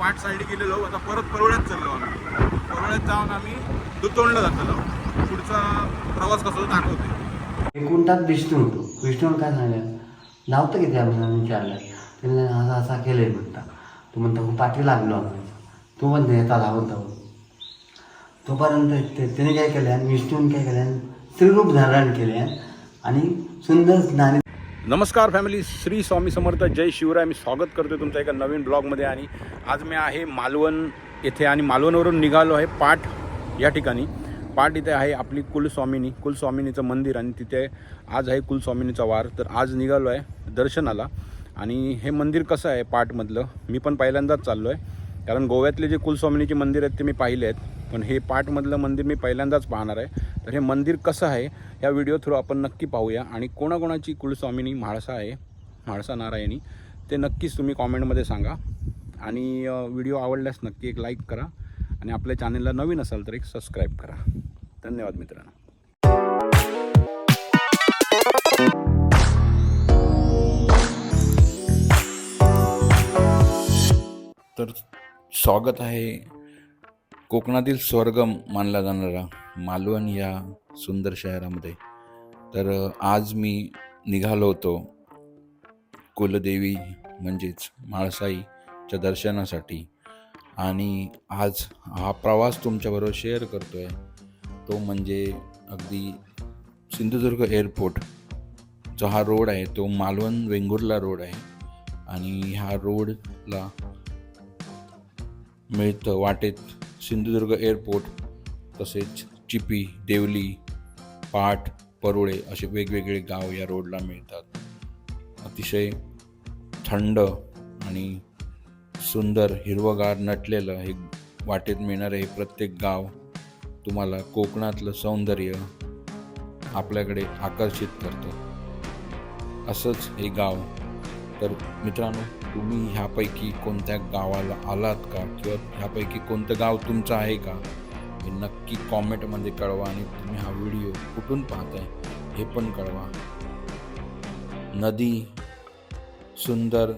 पाठ साईड गेलेलो आता परत परवड्यात चाललो आम्ही. परवड्यात जाऊन आम्ही दुतोंडला जातलो पुढचा प्रवास कसा तो दाखवते. एकूणटात विष्णू होतो. विष्णू काय झालं लावतं किती आपण आम्ही विचारलं. त्याने असा असा आहे म्हणता. तो म्हणता "हो, पाठी लागलो आम्ही. तो पण येता धावत धावून तोपर्यंत ते- त्याने काय केलं? विष्णून काय केलं? स्त्रीरूप धारण केले. आणि सुंदर ज्ञानी नमस्कार फॅमिली श्री स्वामी समर्थ जय शिवराय. मी स्वागत करतो तुमच्या एका नवीन ब्लॉगमध्ये आणि आज मी आहे मालवण येथे आणि मालवणवरून निघालो आहे पाठ या ठिकाणी. पाठ इथे आहे आपली कुलस्वामिनी कुलस्वामिनीचं मंदिर आणि तिथे आज आहे कुलस्वामिनीचा वार. तर आज निघालो आहे दर्शनाला आणि हे मंदिर कसं आहे पाठमधलं मी पण पहिल्यांदाच चाललो आहे कारण गोव्यातले जे कुलस्वामिनीचे मंदिर आहेत ते मी पाहिले आहेत. पण हे पाठमधलं मंदिर मी पहिल्यांदाच पाहणार आहे. तर हे मंदिर कसं आहे या व्हिडिओ थ्रू आपण नक्की पाहूया. आणि कोणाकोणाची कुलस्वामिनी म्हाळसा आहे म्हाळसा नारायणी ते नक्कीच तुम्ही कॉमेंटमध्ये सांगा. आणि व्हिडिओ आवडल्यास नक्की एक लाईक करा. आणि आपल्या चॅनलला नवीन असाल तर एक सबस्क्राईब करा. धन्यवाद मित्रांनो. तर स्वागत आहे कोकणातील स्वर्ग मानला जाणारा. मालवण या सुंदर शहरामध्ये. तर आज मी निघालो होतो कुलदेवी म्हणजेच म्हाळसाईच्या दर्शनासाठी आणि आज हा प्रवास तुमच्याबरोबर शेअर करतो आहे तो म्हणजे अगदी सिंधुदुर्ग एअरपोर्ट. जो हा रोड आहे तो मालवण वेंगुर्ला रोड आहे आणि ह्या रोडला मिळतं वाटेत सिंधुदुर्ग एअरपोर्ट तसेच चिपी देवली पाट परुळे असे वेगवेगळे गाव या रोडला मिळतात. अतिशय थंड आणि सुंदर हिरवगार नटलेलं हे वाटेत मिळणारं हे प्रत्येक गाव तुम्हाला कोकणातलं सौंदर्य आपल्याकडे आकर्षित करतं. असंच हे गाव. तर मित्रांनो तुम्ही ह्यापैकी कोणत्या गावाला आलात का? किंवा ह्यापैकी कोणतं गाव तुमचं आहे का? हे नक्की कॉमेंटमध्ये कळवा आणि तुम्ही हा व्हिडिओ कुठून पाहताय हे पण कळवा. नदी सुंदर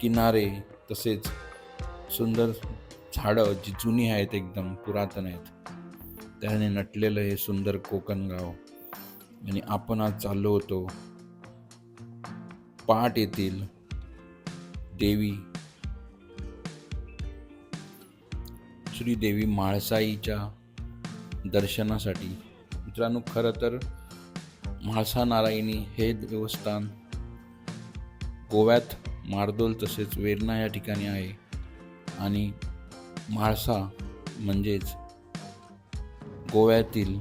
किनारे तसेच सुंदर झाडं जी जुनी आहेत एकदम पुरातन आहेत त्याने नटलेलं हे सुंदर कोकण गाव. आणि आपण आज चाललो होतो पाट येथील देवी श्रीदेवी म्हाळसाईच्या दर्शनासाठी. मित्रांनो खरं तर म्हाळसा नारायणी हे देवस्थान गोव्यात मार्दोल तसेच वेरणा या ठिकाणी आहे. आणि म्हाळसा म्हणजेच गोव्यातील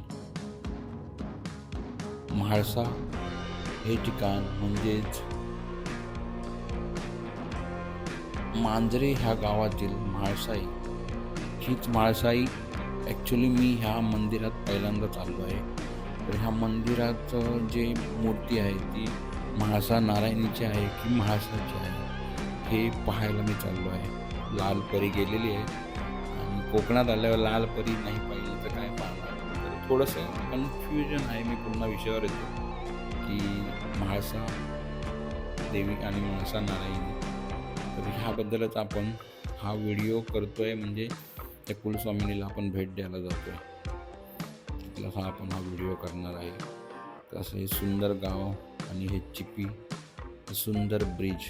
म्हाळसा हे ठिकाण म्हणजेच मांजरे ह्या गावातील म्हाळसाई हीच म्हाळसाई ॲक्च्युली मी ह्या मंदिरात पहिल्यांदा चाललो आहे. तर ह्या मंदिराचं जे मूर्ती आहे ती म्हाळसा नारायणीची आहे की म्हाळसाची आहे हे पाहायला मी चाललो आहे. लाल परी गेलेली आहे. आणि कोकणात आल्यावर लाल परी नाही पाहिली तर काय पाहणार? तर थोडंसं कन्फ्युजन आहे. मी पुन्हा विषयावर येतो की म्हाळसा देवी आणि म्हाळसा नारायणी. तर ह्याबद्दलच आपण हा व्हिडिओ करतो आहे म्हणजे त्या कुलस्वामिनीला आपण भेट द्यायला जातो तसा आपण हा व्हिडिओ करणार आहे. तसं हे सुंदर गाव आणि हे चिपी सुंदर ब्रिज.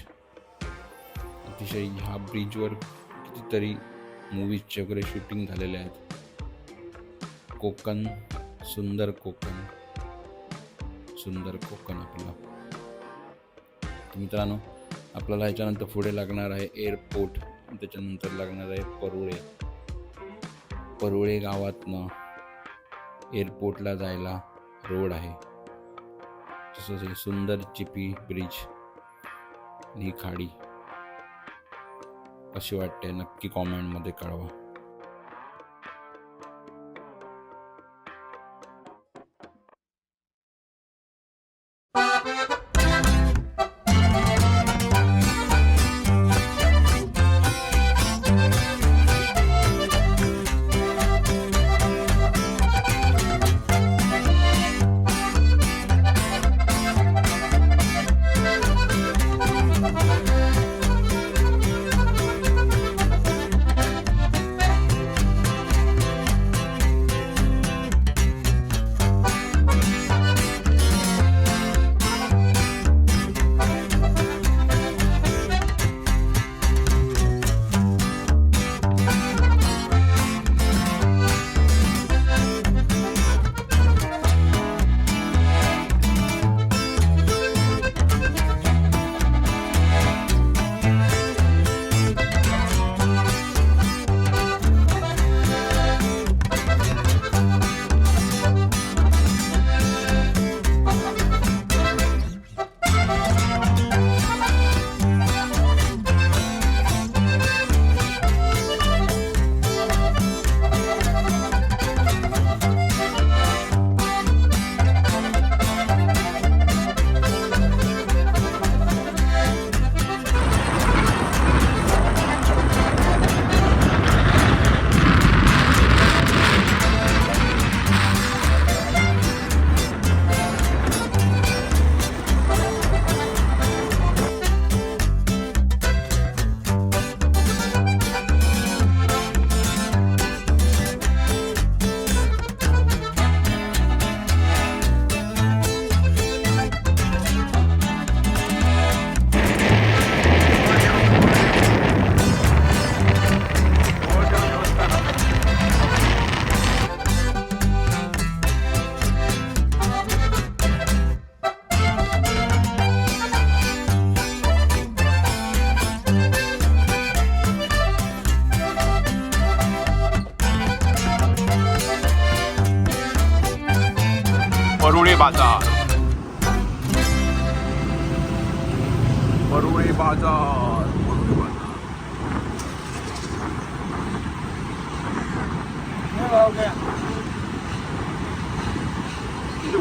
अतिशय ह्या ब्रिजवर कितीतरी मूवीजचे वगैरे शूटिंग झालेले आहेत. कोकण सुंदर कोकण. सुंदर कोकण आपलं. मित्रांनो आपल्याला ह्याच्यानंतर पुढे लागणार आहे एअरपोर्ट त्याच्यानंतर लागणार आहे परुळे. परुळे गावातनं एअरपोर्टला जायला रोड आहे. तसंच हे सुंदर चिपी ब्रिज ही खाडी. कशी वाटते नक्की कॉमेंटमध्ये कळवा.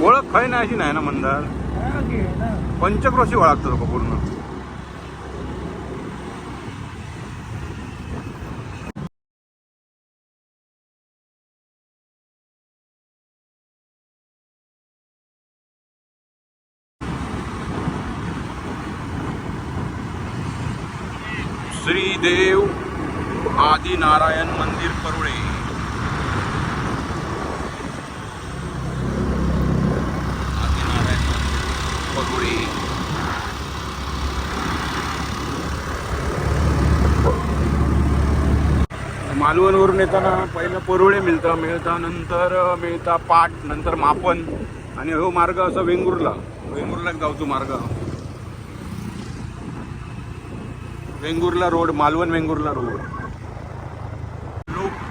ओळख खय नाही अशी नाही ना मंदार. पंचक्रोशी ओळखतो लोक पूर्ण. श्रीदेव आदिनारायण मंदिर परुळे आदिनारायण मंदिर परुळे मालवणवरून येताना पहिलं परुळे मिळतं मिळता नंतर मिळता पाट नंतर मापन. आणि हो मार्ग असा वेंगुर्ला. वेंगुर्ला गावचो मार्ग. Vengurla road Malvan Vengurla road. लोक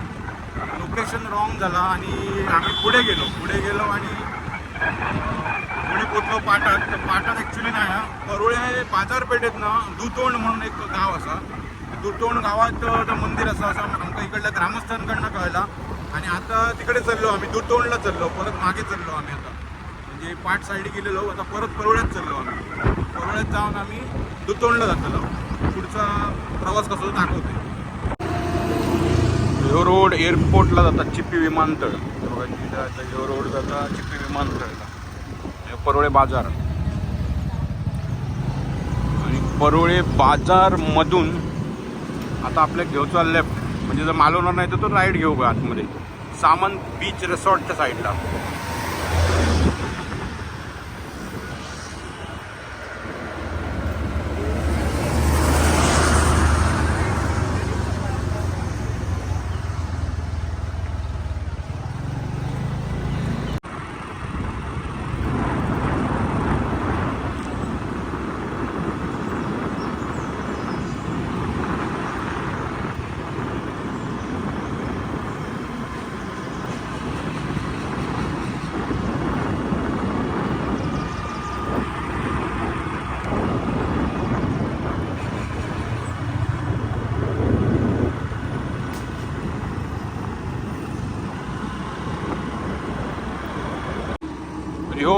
लोकेशन रॉंग झाला आणि आम्ही पुढे गेलो. पुढे गेलो आणि पुढे पोचलो पाटात. तर पाटात ॲक्च्युली नाही हा. परुळे बाजारपेठेत ना दुतोंड म्हणून एक गाव असा. दुतोंड गावात मंदिर असं असं आमकां इकडल्या ग्रामस्थांकडनं कळला. आणि आता तिकडे चाललो आम्ही दुतोंडला चाललो परत मागे चाललो आम्ही आता. म्हणजे पाठ साईड गेलेलो आता परत परवळ्यात चाललो आम्ही. परवळ्यात जाऊन आम्ही दुतोंडला जातलो. पुढचा प्रवास कसो तो दाखवते. ह्यो रोड एअरपोर्टला जातात चिप्पी विमानतळ. बघा ह्यो रोड जाता चिप्पी विमानतळला. परवळे परोळे बाजार. आणि परोळे बाजार मधून आता आपल्या घेऊचा लेफ्ट म्हणजे जर मालवणार नाही तर तो राईड घेऊ का आतमध्ये. सामंत बीच रिसॉर्टच्या साईडला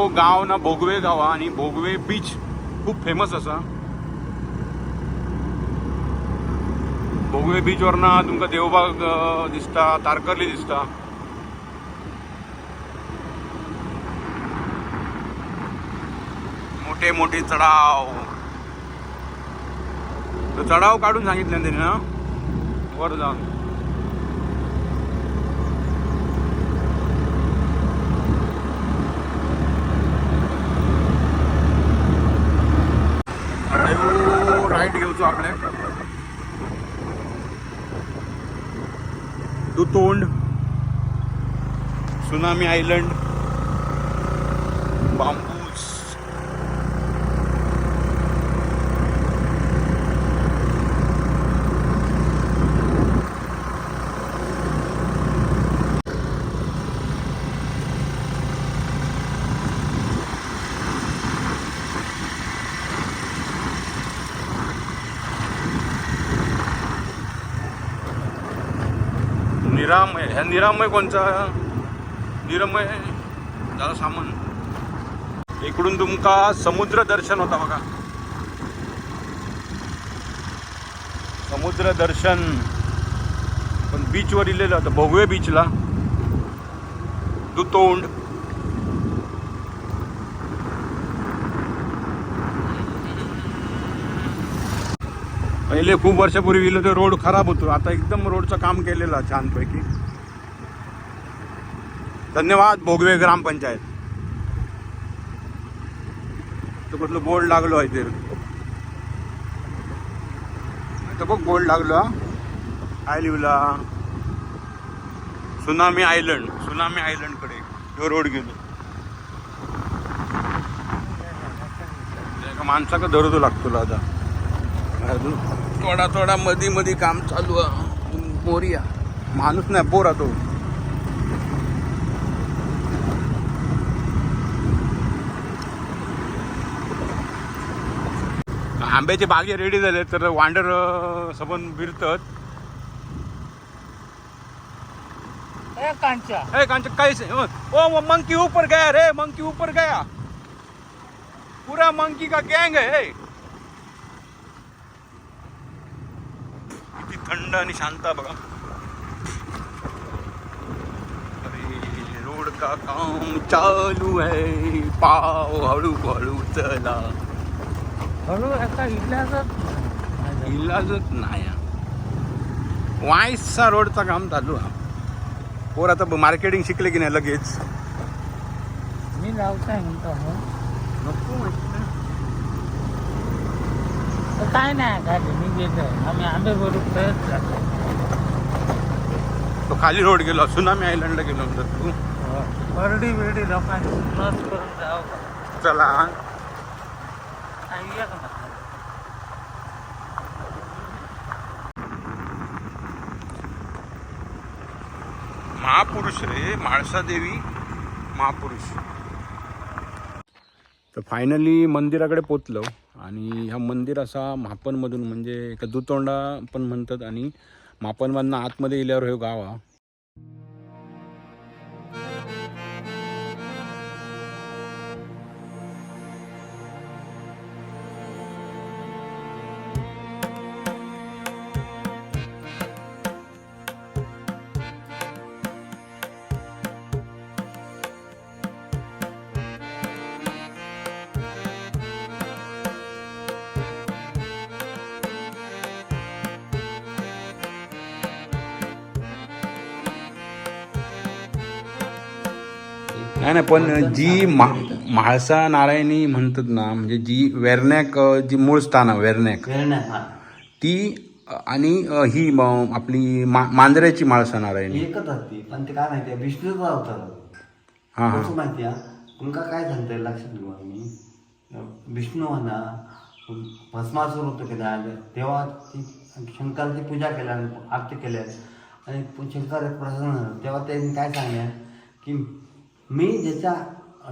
गाव ना भोगवे गाव आनी आणि भोगवे बीच खूप फेमस असा. भोगवे बीच वरना तुमका देवबाग दिसता तारकर्ली दिसता. मोठे मोठे चढाव. तो चढाव काढून सांगितले त्यांनी ना वर जाऊन. जो घेऊचो दुतोंड सुनामी आयलंड बांबू निरामय निरामय कोणचा? निरामय झाला सामान. इकडून तुमका समुद्र दर्शन होता बघा. समुद्र दर्शन. पण बीचवर इलेलं होतं. भोगवे बीचला दुतोंड. पहिले खूप वर्षापूर्वी गेलो तर रोड खराब होतो. आता एकदम रोडचं काम केलेलं छानपैकी. धन्यवाद भोगवे ग्रामपंचायत. तो कुठलं बोर्ड लागलो आहे ते. बघ बोर्ड लागलो हा. काय लिहिला सुनामी आयलंड सुनामी आयलंडकडे तो रोड गेलो. एका माणसाका धरतो लागतो आता. अजून थोडा थोडा मधी मधी काम चालू आहे. मोरिया. माणूस नाही बोरा तो. आंब्याचे बागे रेडी झाले तर वांडर सबन फिरतात ए कांचा. कांच कैसे ओ मंकी ऊपर गया रे मंकी ऊपर गया. पूरा मंकी का गँग है. किती थंड आणि शांत आहे बघा. अरे रोड का काम चालू है पाव हळू हळू चला. इल्ल्याचाच इलाजच नाही. वाईसचा रोडचा काम चालू आहे. पोर आता मार्केटिंग शिकले की नाही लगेच? मी लावताय म्हणतो हो. नको माहिती काय नाही मी गेलोय आम्ही आंबे भरून तयार जातो तो खाली रोड गेलो सुनामी आयलंडला गेलो नंतर तू. बर्डी बिर्डी लोकांची नस करून जाऊ चला. महापुरुष रे म्हाळसा देवी महापुरुष. तर फायनली मंदिराकडे पोचलो आणि ह्या मंदिर असा मापनमधून म्हणजे एका दुतोंडा पण म्हणतात आणि मापनमधनं आतमध्ये गेल्यावर हे गाव हा नाही नाही पण जी मा म्हाळसा नारायणी म्हणतात ना म्हणजे जी वेर्नॅक अ, जी मूळ स्थान आहे नाही हा. ती आणि ही म, आपली मा मांजऱ्याची म्हाळसा नारायणी. एकच असते पण ते काय माहिती आहे विष्णूचा अवतार. हां हां. कसं माहिती आहे? तुमका काय सांगतंय लक्षात घेऊ मी विष्णू म्हणा भस्मासूर होतं की नाही तेव्हा ती शंकराची पूजा केल्या आरती केल्या आणि पु- शंकर प्रसन्न झाले. तेव्हा त्यांनी काय सांगल्या की मी ज्याच्या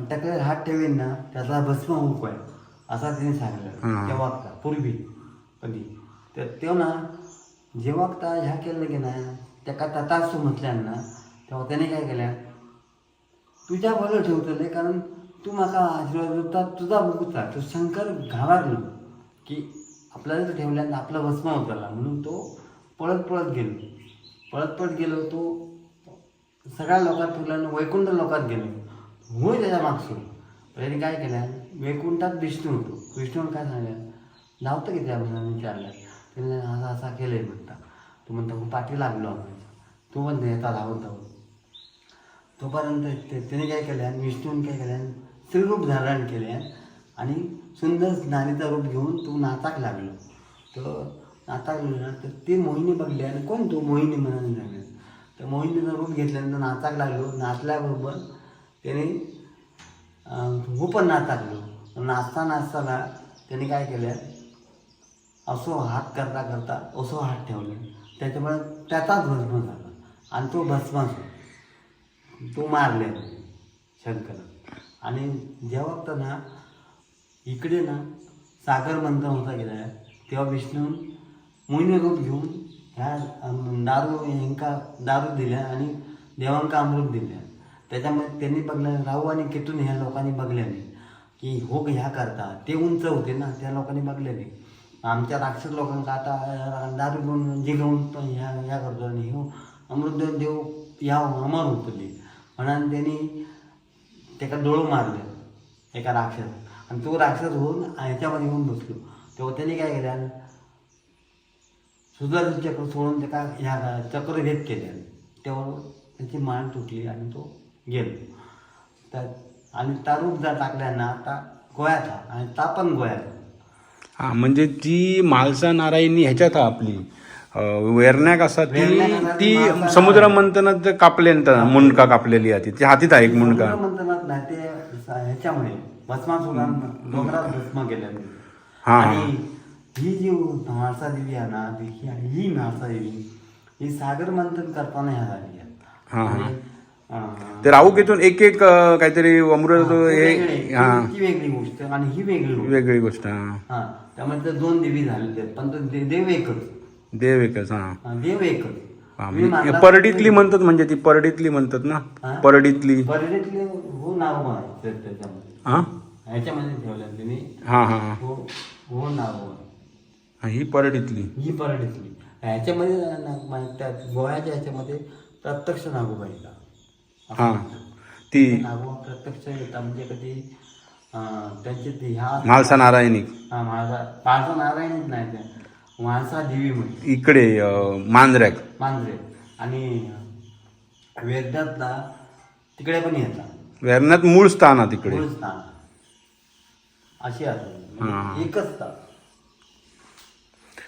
टकल्यात हात ठेवेन ना त्याचा भस्म होऊ आहे असा त्यांनी सांगितलं. तेव्हा पूर्वी कधी. तर तेव्हा ना जेव्हा का ह्या केलं की नाही त्या का तथास्तू म्हटल्यान ना तेव्हा त्याने काय केल्या तुझ्या बरं ठेवतले कारण तू माका आशीर्वाद देता तुझा बघूचा तो शंकर घाबरलो की आपल्याला जर ठेवल्यानं आपला भस्म होताला म्हणून तो पळत पळत गेलो. पळत पळत गेलो तो सगळ्या लोकात ठेवल्यानं वैकुंठ लोकात गेलो. होय त्याच्या मागसून त्याने काय केलं? वैकुंठात विष्णू होतो. विष्णूने काय सांगितलं लावतं की त्या म्हणून विचारलं. त्याने असं असा केलंय म्हणता. तो म्हणतो हो, पाठी लागलो आम्हाला तो पण येता धावत धावत तोपर्यंत ते त्याने काय केलं? विष्णून काय केलं? स्त्रीरूप धारण केले आणि सुंदर नारीचं रूप घेऊन तो नाचाक लागलो. तर नाचाक लागला तर ते मोहिनी बघले आणि कोण तो? मोहिनी म्हणून तर मोहिनीचं रूप घेतल्यानंतर नाचाक लागलो. नाचल्याबरोबर त्याने अं, हो पण नाचाक नाचता नाचताना त्याने काय केलं? असो हात करता करता असो हात ठेवले. त्याच्यामुळे त्याचाच भस्म झाला आणि तो भस्मासूर तो मारले शंकर आणि जेव्हा तर ना इकडे ना सागर मंथन होता गेला तेव्हा विष्णू मोहिनी रूप घेऊन ह्या दारू ह्यांका दारू दिल्या आणि देवांका अमृत दिल्या. त्याच्यामुळे त्यांनी बघलं राहू आणि केतून ह्या लोकांनी बघल्याने की हो ह्या करता. ते उंच होते ना त्या लोकांनी बघल्याने. आमच्या राक्षस लोकांका आता दारू घेऊन जे घेऊन पण ह्या ह्या करतो आणि हो अमृत देव ह्या या अमर होतले. म्हणून त्यांनी त्याका डोळं मारलं एका राक्षस. आणि तो राक्षस होऊन ह्याच्यामध्ये येऊन बसलो. तेव्हा त्यांनी काय केलं? सुदर्शन चक्र सोडून त्याला ह्या चक्रभेद केले. तेव्हा त्याची मान तुटली आणि तो गेलो. तर आणि त्या जर टाकल्यानं आता गोयाचा आणि ता पण गोयाचा हा म्हणजे ती म्हाळसा नारायणी ह्याच्यात हा आपली. वेर्नॅक असा ती ती समुद्र मंथनात कापल्यानंतर मुंडका कापलेली आहे ती हातीत आहे एक मुंडका. मंथनात नाही ते ह्याच्यामुळे भस्मासुरान डोंगरात भस्म हा. आणि ही जी म्हाळसा देवी आहे ना ही ही म्हाळसा देवी ही सागर मंथन करताना ह्या झाली आहे. ते राहू घेतून एक एक काहीतरी अमृत हा, हे वेगळे. हा. ती वेगळी गोष्ट आणि ही वेगळी गोष्ट. वेगळी गोष्ट हा. हा त्यामुळे दोन देवी झाले पण तो दे- देव एकच. देव एकच हा. हा, देव एकच. हा, म्हणजे मानला- परडीतली म्हणतात म्हणजे ती परडीतली म्हणतात ना? हा? परडीतली. परडेतले हो नाव आहे त्या- त्याच्यामध्ये. हा? ह्याच्यामध्ये ठेवलं तुम्ही हा हा हा. हो हो नाव हा, परडीतली ही परडेतली ह्याच्यामध्ये त्या गोव्याच्या ह्याच्यामध्ये प्रत्यक्ष नागोबाईला. हा. ती नागोबा प्रत्यक्ष येतात. म्हणजे कधी त्यांचे ते ह्या म्हालसा नारायणी हा माझा माझा नारायणच नाही त्या. माणसा देवी म्हणजे इकडे मांजऱ्याक. मांजरे आणि वेदात ना तिकडे पण येतात. वेरणात मूळ स्थान आहे तिकडे. मूळ स्थान. अशी हा. म्हणजे एकच स्थान.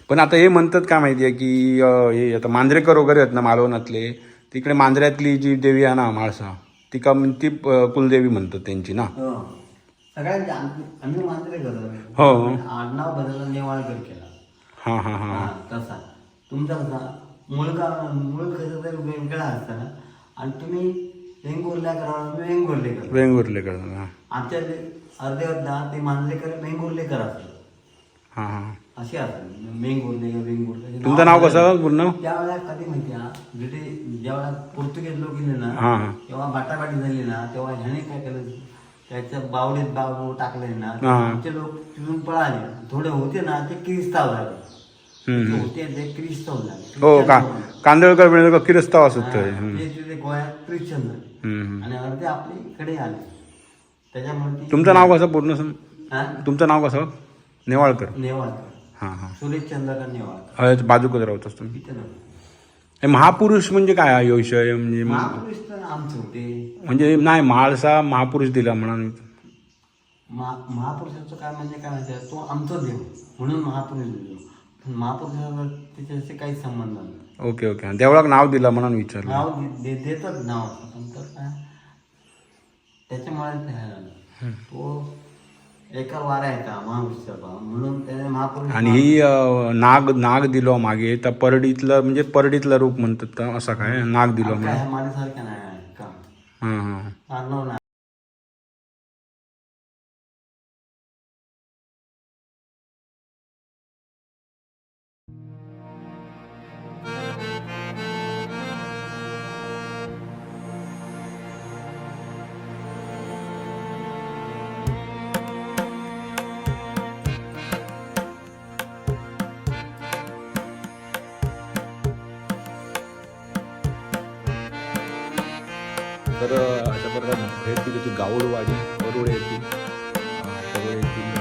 पण आता हे म्हणतात काय माहितीये की अं, हे आता मांजरेकर वगैरे आहेत ना मालवणातले तिकडे मांजऱ्यातली जी देवी आहे ना म्हाळसा ती का ती कुलदेवी म्हणतात त्यांची ना. हो. सगळ्यांचे आम्ही आम्ही मांजरे करतो. हो. आडनाव बदलला नेवाळकर केला. हा हा हा. तसा. तुमचा कसा? मुलगा मूळ कसं तरी वेगळा आणि तुम्ही वेंगुर्ल्या करा मी वेंगुर्ले करा वेंगुर्लेकर आमच्या अर्धे अर्धा ते मांजरेकर वेंगुर्लेकर असतात. हा हा. असे असतात वेंगुर्ले वेंगुर्ले तुमचं नाव कसं पूर्ण? त्यावेळेला कधी माहिती हा ब्रिटिश ज्यावेळेला पोर्तुगीज लोक येले ना हा हा. तेव्हा बाटाबाटी झाली ना तेव्हा ह्याने काय केलं? त्याच्या बावडीत बाव टाकले ना हा. आमचे लोक तिथून पळाले. थोडे होते ना ते क्रिस्ताव झाले. हम्म, ते हम्म. होते ते क्रिस्ताव झाले. हो का. कांदळकर बिळकर किरस्ताव असत हा, ते हम्म. ते तिथे गोव्यात ख्रिश्चन झाले. हम्म. आणि अर्धे आपले इकडे आले. त्याच्यामुळे ती- तुमचं नाव कसं पूर्ण? हा? तुमचं नाव कसं? नेवाळकर. नेवाळकर. हा हा. सुरेश चंद्रकांत नेवाळकर बाजूकच राहत तुम्ही इथे नव्हते. हे महापुरुष म्हणजे काय हा ह्यो विषय? म्हणजे महापुरुष तर आमचे होते. म्हणजे नाही म्हाळसा महापुरुष दिला म्हणून महा- महापुरुषाचं काय म्हणजे काय माहिती आहे? तो आमचा देव. म्हणून महापुरुष देव. पण महापुरुषाचा त्याच्याशी काही संबंध नाही. Okay okay. देवळाक नाव दिला म्हणून विचारलं. नाव दे- दे- देतात नाव. पण तर काय? त्याच्यामुळे ते हे झालं. तो एका वारा येता महापुरुषाचा म्हणून त्याने महापुरुष आणि ही अं, नाग नाग दिलो मागे. तर परडीतलं म्हणजे परडीतलं रूप म्हणतात का? असा काय? नाग दिलो काय म्हणून. ह्या माझ्यासारख्या नाही आहे का? हां हां. नाही. तर अं, अशा प्रकारे भेट दिली होती गाऊडवाडी परोळे येथील अं, येथील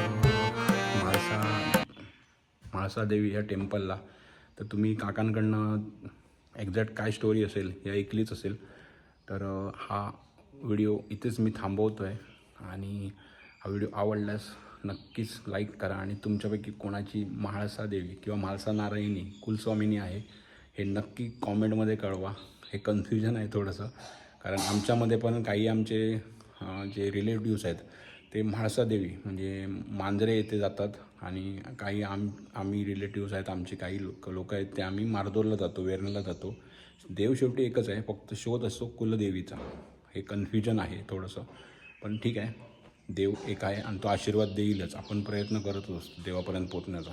म्हाळसा म्हाळसा देवी टेम्पलला. तर तुम्ही काकांकडनं एक्झॅक्ट काय स्टोरी असेल या ऐकलीच असेल. तर हा व्हिडिओ इथेच मी थांबवतो आहे आणि हा व्हिडिओ आवडल्यास नक्कीच लाईक करा आणि तुमच्यापैकी कोणाची म्हाळसा देवी किंवा म्हाळसा नारायणी कुलस्वामिनी आहे हे नक्की कॉमेंटमध्ये कळवा. हे कन्फ्युजन आहे थोडंसं. कारण आमच्यामध्ये पण काही आमचे जे रिलेटिव्स आहेत ते म्हाळसादेवी म्हणजे मांजरे येथे जातात आणि काही आम आम्ही रिलेटिव्स आहेत आमचे काही लोक लोक आहेत ते आम्ही मारदोरला जातो वेरणला जातो. देव शेवटी एकच आहे फक्त शोध असतो कुलदेवीचा. हे कन्फ्युजन आहे थोडंसं पण ठीक आहे. देव एक आहे आणि तो आशीर्वाद देईलच. आपण प्रयत्न करत असतो देवापर्यंत पोचण्याचा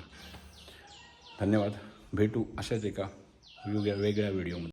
धन्यवाद. भेटू अशाच एका वेगळ्या वेगळ्या व्हिडिओमध्ये